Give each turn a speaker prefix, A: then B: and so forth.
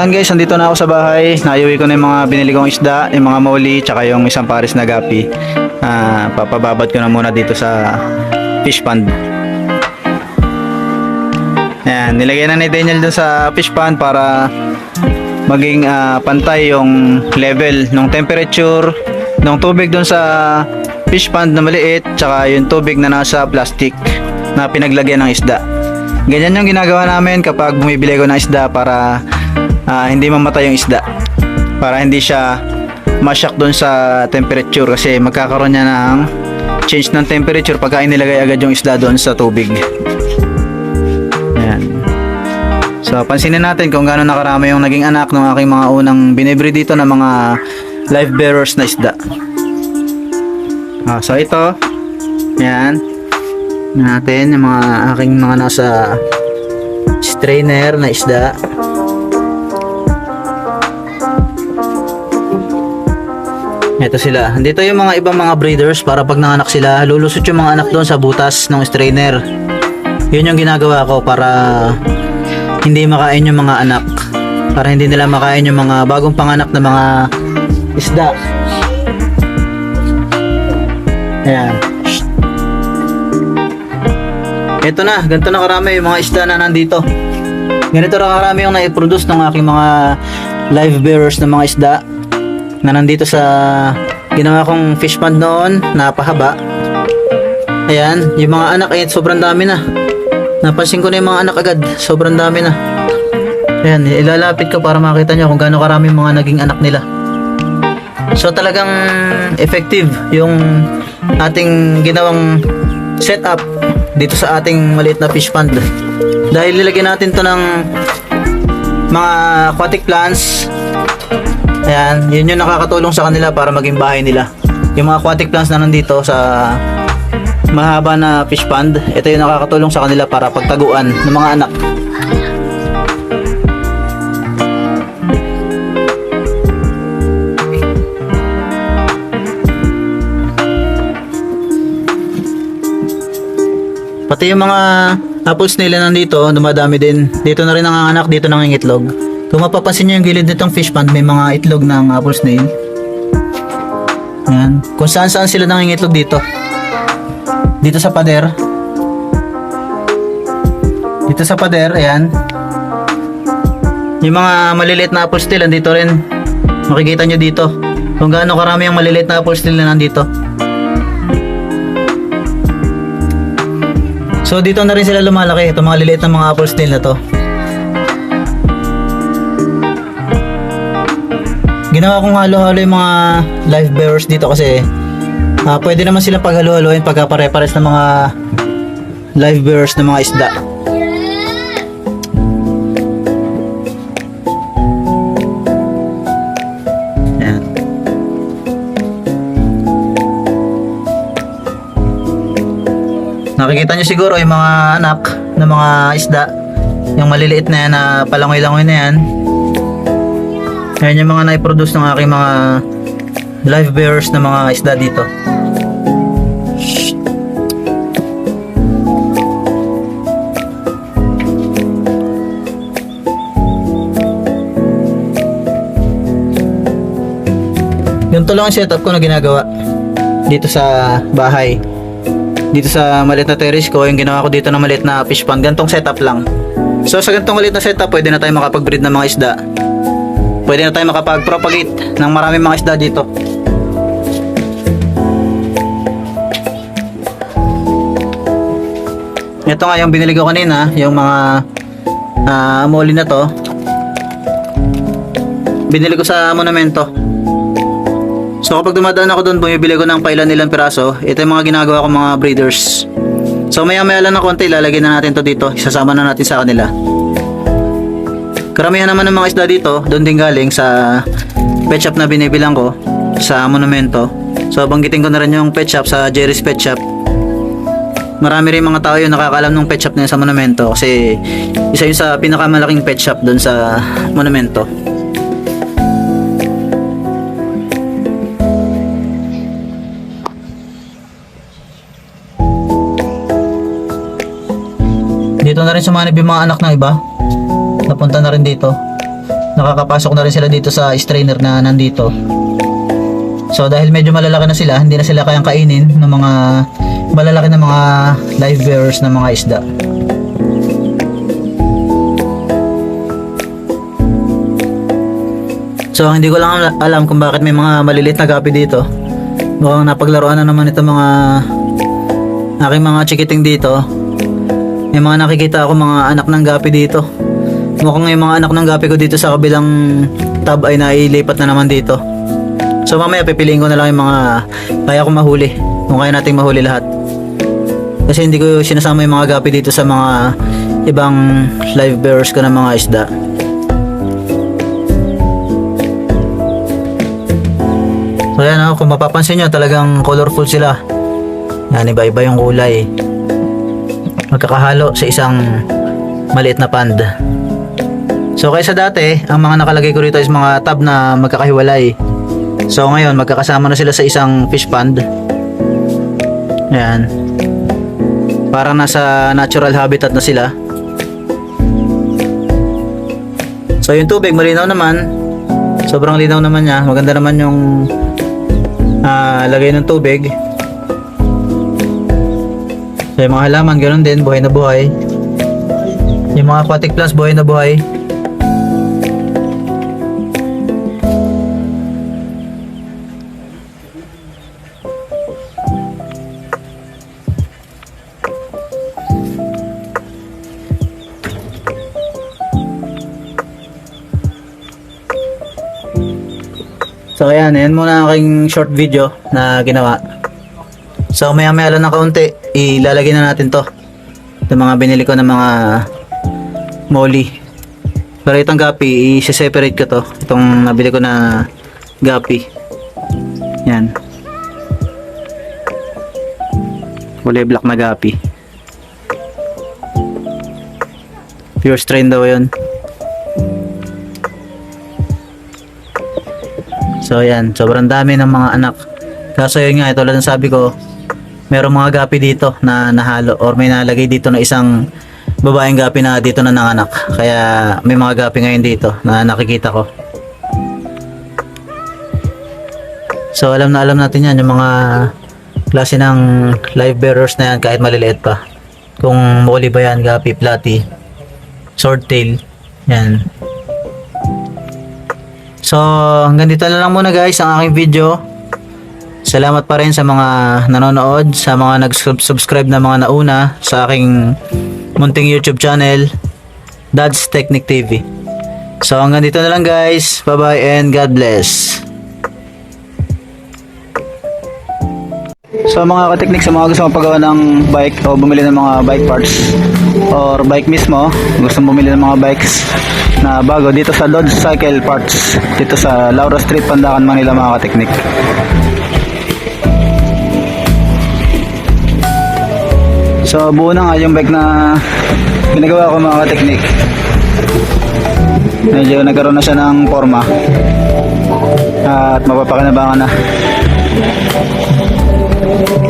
A: Ayan guys, andito na ako sa bahay. Naiuwi ko na yung mga binili kong isda, yung mga moli, tsaka yung isang pares na gapi. Ah, papababad ko na muna dito sa fish pond. Ayan, nilagay na ni Daniel dun sa fish pond para maging ah, pantay yung level ng temperature ng tubig dun sa fish pond na maliit tsaka yung tubig na nasa plastic na pinaglagyan ng isda. Ganyan yung ginagawa namin kapag bumibili ko ng isda para ah, hindi mamatay yung isda. Para hindi siya masyak dun sa temperature kasi magkakaroon niya ng change ng temperature pagka inilagay agad yung isda doon sa tubig. Ayan. So, pansinin natin kung gaano nakarami yung naging anak ng aking mga unang binibri dito ng mga live bearers na isda. Ah, so, ito. Yan. Natin yung mga aking mga nasa strainer na isda. Ito sila. Dito yung mga ibang mga breeders para pag nanganak sila, lulusot yung mga anak doon sa butas ng strainer. Yun yung ginagawa ko para hindi makain yung mga anak. Para hindi nila makain yung mga bagong panganak na mga isda. Ayan. Ito na, ganito na karami yung mga isda na nandito. Ganito na karami yung na-produce ng aking mga live bearers ng mga isda na nandito sa ginawa kong fish pond noon, napahaba. Ayan, yung mga anak ay sobrang dami na. Napansin ko na yung mga anak agad, sobrang dami na. Ayan, ilalapit ko para makita nyo kung gaano karami mga naging anak nila. So talagang effective yung ating ginawang setup dito sa ating maliit na fish pond. Dahil nilagyan natin to ng mga aquatic plants. Ayan, yun yung nakakatulong sa kanila para maging bahay nila. Yung mga aquatic plants na nandito sa mahaba na fish pond, ito yung nakakatulong sa kanila para pagtaguan ng mga anak. Pati yung mga apples nila nandito, dumadami din. Dito na rin ang anak, dito nangingitlog. Kung mapapansin nyo yung gilid nitong fish pond, may mga itlog ng apple snail. Yan. Kung saan saan sila nangingitlog dito. Dito sa pader. Dito sa pader, ayan. Yung mga maliliit na apple snail, nandito rin. Makikita nyo dito. Kung gaano karami ang maliliit na apple snail na nandito. So dito na rin sila lumalaki, itong mga liliit na mga apple snail na to. Ginawa kong halo-halo yung mga live bearers dito kasi ah, pwede naman silang paghalo-haloin pagka pare-pares ng mga live bearers ng mga isda. Nakikita nyo siguro yung mga anak ng mga isda. Yung maliliit na yan na palangoy-langoy na yan. Ayan yung mga naiproduce ng aking mga live bearers na mga isda dito. Yung to lang ang setup ko na ginagawa dito sa bahay dito sa maliit na terrace ko, yung ginawa ko dito na maliit na fish pond, gantong setup lang. So sa gantong maliit na setup, pwede na tayo makapag-breed ng mga isda. Pwede na tayo makapag-propagate ng maraming mga isda dito. Ito nga yung binili ko kanina, yung mga uh, moli na to. Binili ko sa monumento. So kapag dumadaan ako doon, bumibili ko ng pailan nilang piraso. Ito yung mga ginagawa ko mga breeders. So maya maya lang ng konti, ilalagay na natin to dito. Isasama na natin sa kanila. Karamihan naman ng mga isda dito, doon din galing sa pet shop na binibilang ko sa monumento. So banggitin ko na rin yung pet shop sa Jerry's Pet Shop. Marami rin mga tao yung nakakalam ng pet shop na sa monumento kasi isa yun sa pinakamalaking pet shop doon sa monumento. Dito na rin sumanib yung mga anak ng iba. Napunta na rin dito. nakakapasok na rin sila dito sa strainer na nandito. So dahil medyo malalaki na sila, hindi na sila kayang kainin ng mga malalaki na mga live bearers na mga isda. So hindi ko lang al- alam kung bakit may mga maliliit na gapi dito. Mukhang napaglaruan na naman ito mga aking mga chikiting dito. May mga nakikita ako mga anak ng gapi dito. Mukhang yung mga anak ng gapi ko dito sa kabilang tab ay nailipat na naman dito. So mamaya pipiliin ko na lang yung mga kaya ko mahuli. Kung kaya nating mahuli lahat. Kasi hindi ko sinasama yung mga gapi dito sa mga ibang live bearers ko ng mga isda. So yan oh, kung mapapansin nyo talagang colorful sila. Yan iba-iba yung kulay. Magkakahalo sa isang maliit na pond. So kaysa dati, ang mga nakalagay ko rito is mga tab na magkakahiwalay. So ngayon, magkakasama na sila sa isang fish pond. Ayan. Parang nasa natural habitat na sila. So yung tubig, malinaw naman. Sobrang linaw naman niya. Maganda naman yung ah, lagay ng tubig. So yung mga halaman, ganoon din, buhay na buhay. Yung mga aquatic plants, buhay na buhay. So ayan, ayan muna aking short video na ginawa. So maya maya lang ng kaunti, ilalagay na natin to. Ito mga binili ko ng mga molly. Pero itong gapi, i-separate ko to. Itong nabili ko na gapi. Yan. Kulay black na gapi. Pure strain daw yun. So ayan, sobrang dami ng mga anak. Kaso yun nga, tulad ng sabi ko, merong mga gapi dito na nahalo or may nalagay dito na isang babaeng gapi na dito na nanganak. Kaya may mga gapi ngayon dito na nakikita ko. So alam na alam natin yan, yung mga klase ng live bearers na yan kahit maliliit pa. Kung muli ba yan, gapi, platy, swordtail, yan. So, hanggang dito na lang muna guys ang aking video. Salamat pa rin sa mga nanonood, sa mga nag-subscribe na mga nauna sa aking munting YouTube channel, Dad's Technic TV. So, hanggang dito na lang guys. Bye-bye and God bless. So mga kateknik sa mga gusto magpagawa ng bike o bumili ng mga bike parts or bike mismo, gusto bumili ng mga bikes na bago dito sa Dodge Cycle Parts dito sa Laura Street, Pandakan, Manila mga kateknik. So buo na nga yung bike na ginagawa ko mga kateknik. Medyo nagkaroon na siya ng forma at mapapakinabangan na. Lord.